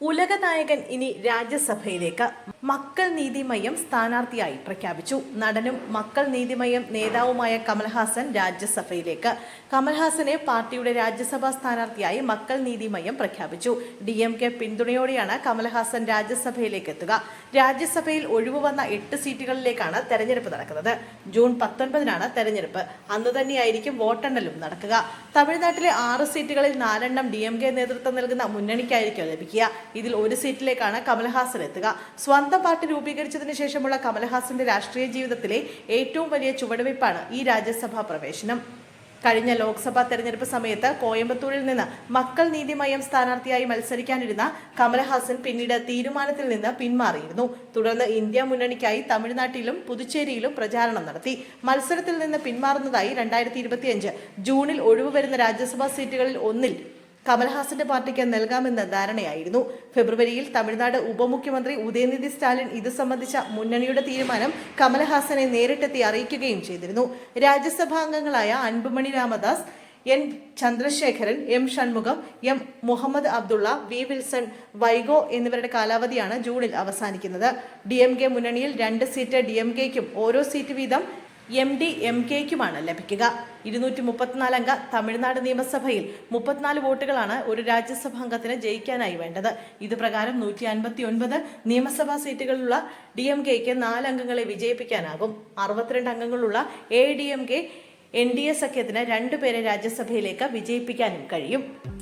ഉലക നായകൻ ഇനി രാജ്യസഭയിലേക്ക് മക്കൾ നീതിമയം സ്ഥാനാർത്ഥിയായി പ്രഖ്യാപിച്ചു. നടനും മക്കൾ നീതിമയം നേതാവുമായ കമൽഹാസൻ രാജ്യസഭയിലേക്ക്. കമൽഹാസനെ പാർട്ടിയുടെ രാജ്യസഭാ സ്ഥാനാർത്ഥിയായി മക്കൾ നീതിമയം പ്രഖ്യാപിച്ചു. ഡി എം കെ പിന്തുണയോടെയാണ് കമൽഹാസൻ രാജ്യസഭയിലേക്ക് എത്തുക. രാജ്യസഭയിൽ ഒഴിവ് വന്ന എട്ട് സീറ്റുകളിലേക്കാണ് തെരഞ്ഞെടുപ്പ് നടക്കുന്നത്. ജൂൺ പത്തൊൻപതിനാണ് തെരഞ്ഞെടുപ്പ്. അന്ന് തന്നെയായിരിക്കും വോട്ടെണ്ണലും നടക്കുക. തമിഴ്നാട്ടിലെ ആറ് സീറ്റുകളിൽ നാലെണ്ണം ഡി എം കെ നേതൃത്വം നൽകുന്ന മുന്നണിക്കായിരിക്കും ലഭിക്കുക. ഇതിൽ ഒരു സീറ്റിലേക്കാണ് കമൽഹാസൻ എത്തുക. സ്വന്തം പാർട്ടി രൂപീകരിച്ചതിന് ശേഷമുള്ള കമൽഹാസന്റെ രാഷ്ട്രീയ ജീവിതത്തിലെ ഏറ്റവും വലിയ ചുവടുവയ്പ്പാണ് ഈ രാജ്യസഭാ പ്രവേശനം. കഴിഞ്ഞ ലോക്സഭാ തെരഞ്ഞെടുപ്പ് സമയത്ത് കോയമ്പത്തൂരിൽ നിന്ന് മക്കൾ നീതിമയം സ്ഥാനാർത്ഥിയായി മത്സരിക്കാനിരുന്ന കമൽഹാസൻ പിന്നീട് തീരുമാനത്തിൽ നിന്ന് പിന്മാറിയിരുന്നു. തുടർന്ന് ഇന്ത്യ മുന്നണിക്കായി തമിഴ്നാട്ടിലും പുതുച്ചേരിയിലും പ്രചാരണം നടത്തി. മത്സരത്തിൽ നിന്ന് പിന്മാറുന്നതായി രണ്ടായിരത്തി ജൂണിൽ ഒഴിവ് വരുന്ന രാജ്യസഭാ സീറ്റുകളിൽ ഒന്നിൽ കമൽഹാസന്റെ പാർട്ടിക്ക് നൽകാമെന്ന ധാരണയായിരുന്നു. ഫെബ്രുവരിയിൽ തമിഴ്നാട് ഉപമുഖ്യമന്ത്രി ഉദയനിധി സ്റ്റാലിൻ ഇത് സംബന്ധിച്ച മുന്നണിയുടെ തീരുമാനം കമൽഹാസനെ നേരിട്ടെത്തി അറിയിക്കുകയും ചെയ്തിരുന്നു. രാജ്യസഭാംഗങ്ങളായ Anbumani Ramadoss N Chandrasekharan M Shanmugam M Muhammad Abdullah V Wilson Vaiko എന്നിവരുടെ കാലാവധിയാണ് ജൂണിൽ അവസാനിക്കുന്നത്. ഡി മുന്നണിയിൽ രണ്ട് സീറ്റ് ഡി ഓരോ സീറ്റ് വീതം എം ഡി എം കെക്കുമാണ് ലഭിക്കുക. ഇരുന്നൂറ്റി മുപ്പത്തിനാല് അംഗ തമിഴ്നാട് നിയമസഭയിൽ മുപ്പത്തിനാല് വോട്ടുകളാണ് ഒരു രാജ്യസഭാ അംഗത്തിന് ജയിക്കാനായി വേണ്ടത്. ഇത് പ്രകാരം നൂറ്റി അൻപത്തി ഒൻപത് നിയമസഭാ സീറ്റുകളുള്ള ഡി എം കെക്ക് നാല് അംഗങ്ങളെ വിജയിപ്പിക്കാനാകും. അറുപത്തിരണ്ട് അംഗങ്ങളുള്ള A D M K N D A സഖ്യത്തിന് രണ്ടുപേരെ രാജ്യസഭയിലേക്ക് വിജയിപ്പിക്കാനും കഴിയും.